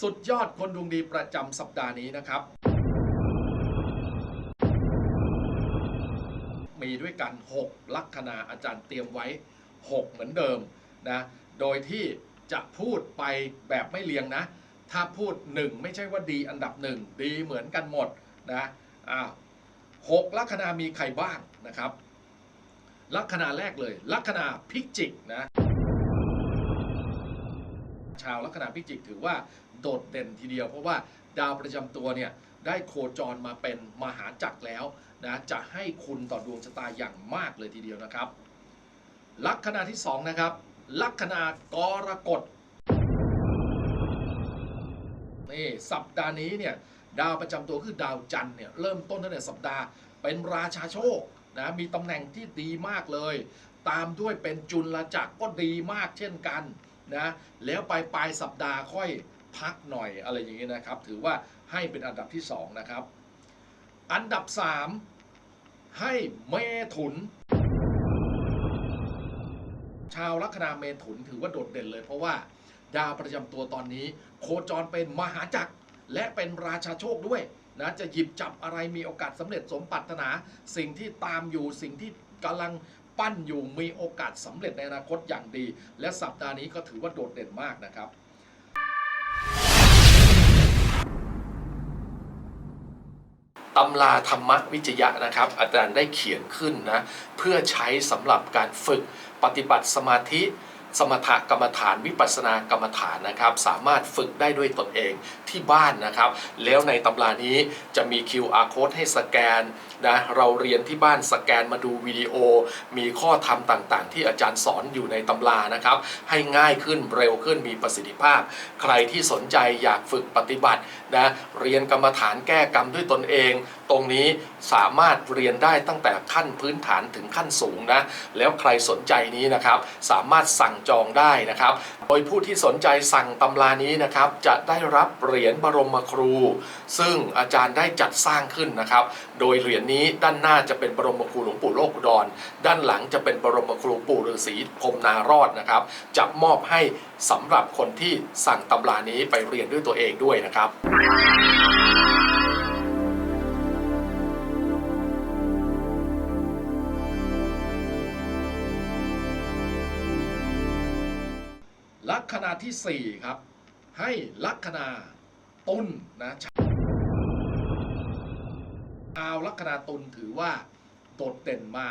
สุดยอดคนดวงดีประจำสัปดาห์นี้นะครับ มีด้วยกัน 6 ลัคนาอาจารย์เตรียมไว้ 6 เหมือนเดิมนะ โดยที่จะพูดไปแบบไม่เรียงนะ ถ้าพูด 1 ไม่ใช่ว่าดีอันดับ 1 ดีเหมือนกันหมดนะอ้าวหกลัคนามีใครบ้างนะครับ ลัคนาแรกเลย ลัคนาพิจิกนะ ชาวลัคนาพิจิกถือว่า โดดเด่นทีเดียว เพราะว่าดาวประจำตัวเนี่ยได้โคจรมาเป็นมหาจักรแล้วนะจะให้คุณต่อดวงชะตาอย่างมากเลยทีเดียวนะครับ ลัคนาที่สองนะครับลัคนากรกฎนี่สัปดาห์นี้เนี่ยดาวประจำตัวคือดาวจันทร์เนี่ยเริ่มต้นตั้งแต่สัปดาห์เป็นราชาโชคนะมีตำแหน่งที่ดีมากเลย ตามด้วยเป็นจุลจักรก็ดีมากเช่นกันนะแล้วไปปลายสัปดาห์ค่อย พักหน่อยอะไรอย่างนี้นะครับ ถือว่าให้เป็นอันดับที่สองนะครับ อันดับสามให้เมถุน ชาวลัคนาเมถุนถือว่าโดดเด่นเลย เพราะว่าดาวประจำตัวตอนนี้ โคจรเป็นมหาจักรและเป็นราชาโชคด้วยนะจะหยิบจับอะไรมีโอกาสสำเร็จสมปรารถนา สิ่งที่ตามอยู่สิ่งที่กำลังปั้นอยู่มีโอกาสสำเร็จในอนาคตอย่างดี และสัปดาห์นี้ก็ถือว่าโดดเด่นมากนะครับ ตำราธรรมวิจยะนะครับ อาจารย์ได้เขียนขึ้นนะเพื่อใช้สำหรับการฝึกปฏิบัติสมาธิสมถกรรมฐานวิปัสสนากรรมฐานนะครับ สามารถฝึกได้ด้วยตนเองที่บ้านนะครับ แล้วในตำรานี้จะมี QR code ให้สแกนนะเราเรียนที่บ้านสแกนมาดูวิดีโอ มีข้อธรรมต่างๆ ที่อาจารย์สอนอยู่ในตำรานะครับ ให้ง่ายขึ้นเร็วขึ้นมีประสิทธิภาพ ใครที่สนใจอยากฝึกปฏิบัตินะเรียนกรรมฐานแก้กรรมด้วยตนเอง ตรงนี้สามารถเรียนได้ตั้งแต่ขั้นพื้นฐานถึงขั้นสูงนะแล้วใครสนใจนี้นะครับสามารถสั่งจองได้นะครับโดยผู้ที่สนใจสั่งตำรานี้นะครับจะได้รับเหรียญบรมครู ซึ่งอาจารย์ได้จัดสร้างขึ้นนะครับ โดยเหรียญนี้ด้านหน้าจะเป็นบรมครูหลวงปู่โลกดอุดรด้านหลังจะเป็นบรมครูปู่ฤาษีพรมนารอดนะครับ จะมอบให้สำหรับคนที่สั่งตำรานี้ไปเรียนด้วยตัวเองด้วยนะครับ คนาที่ 4 ครับ ให้ลัคนาตุลนะชาวลัคนาตุลถือว่าโดดเด่นมา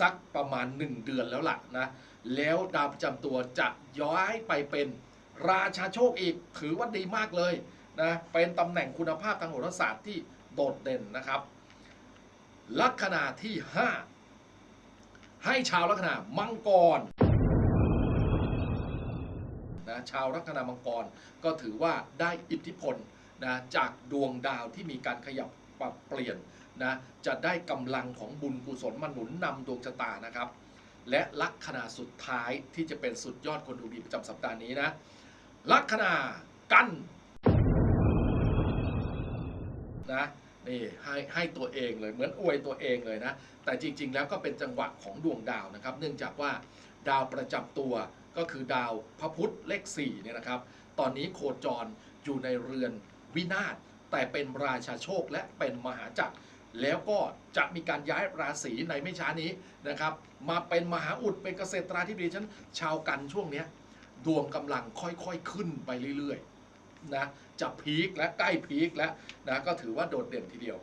สักประมาณ 1 เดือนแล้วล่ะนะ แล้วดาวประจำตัวจะย้ายไปเป็นราชาโชคอีก ถือว่าดีมากเลยนะ เป็นตำแหน่งคุณภาพทางโหราศาสตร์ที่โดดเด่นนะครับ ลัคนาที่ 5 ให้ชาวลัคนามังกร นะชาวลัคนามังกรก็ถือว่าได้อิทธิพลนะจากดวงดาวที่มีการขยับปรับเปลี่ยนนะจะได้กำลังของบุญกุศลมาหนุนนำดวงชะตานะครับ และลัคนาสุดท้ายที่จะเป็นสุดยอดคนดูดีประจำสัปดาห์นี้นะลัคนากันนะนี่ให้ให้ตัวเองเลยเหมือนอวยตัวเองเลยนะ แต่จริงๆแล้วก็เป็นจังหวะของดวงดาวนะครับ เนื่องจากว่าดาวประจำตัว ก็คือดาวพระพุธเลข4เนี่ยนะครับ ตอนนี้โคจรอยู่ในเรือนวินาศแต่เป็นราชาโชคและเป็นมหาจักร แล้วก็จะมีการย้ายราศีในไม่ช้านี้นะครับ มาเป็นมหาอุดเป็นเกษตราธิบดีฉันชาวกันช่วงเนี้ยดวงกำลังค่อยๆขึ้นไปเรื่อยๆนะจะพีคและใกล้พีคแล้วนะก็ถือว่าโดดเด่นทีเดียว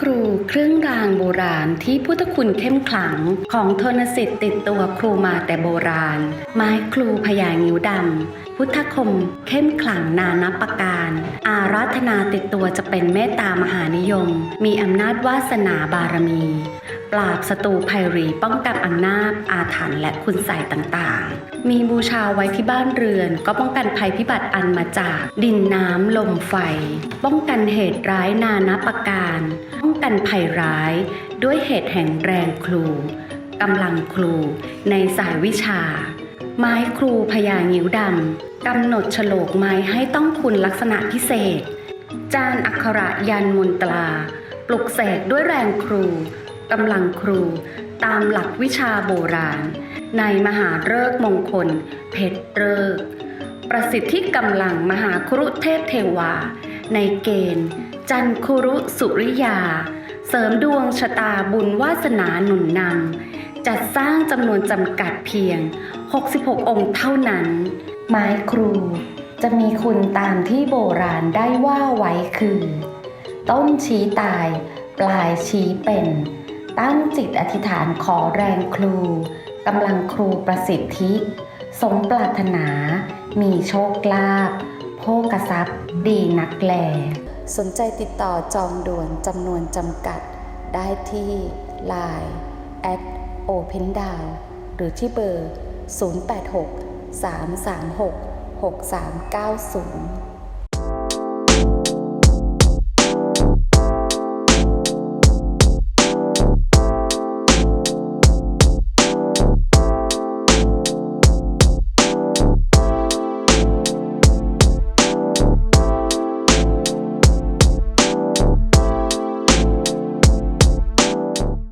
ครูเครื่องรางโบราณที่พุทธคุณเข้มขลังของทนสิทธิ์ติดตัวครูมาแต่โบราณ ไม้ครูพญางิ้วดำ พุทธคมเข้มขลังนานับประการ อาราธนาติดตัวจะเป็นเมตตามหานิยม มีอำนาจวาสนาบารมี ปราบศัตรูภัยรีป้องกันอำนาจอาถรรพ์และคุณใส่ต่างๆ มีบูชาไว้ที่บ้านเรือน ก็ป้องกันภัยพิบัติอันมาจากดินน้ำลมไฟ ป้องกันเหตุร้ายนานาประการ ป้องกันภัยร้าย ด้วยเหตุแห่งแรงครูกำลังครูในสายวิชา ไม้ครูพญางิ้วดำกำหนดโฉลกไม้ให้ต้องคุณลักษณะพิเศษ จานอักขระยันมนตรา ปลุกเสกด้วยแรงครู กำลังครูตามหลักวิชาโบราณ ในมหาฤกษ์มงคล เพชรฤกษ์ประสิทธิกำลังมหาครุเทพเทวา ในเกณฑ์ จันคุรุสุริยา เสริมดวงชะตาบุญวาสนาหนุนนำจัดสร้างจำนวนจำกัดเพียง 66 องค์เท่านั้น ไม้ครูจะมีคุณตามที่โบราณได้ว่าไว้คือ ต้นชี้ตาย ปลายชี้เป็น ตั้งจิตอธิษฐานขอแรงครูกำลังครูประสิทธิ สมปรารถนา มีโชคลาภโภกทรัพย์ ดีนักแล สนใจติดต่อจองด่วนจำนวนจำกัด ได้ที่ Line at Open Down หรือที่เบอร์ 086 336 6390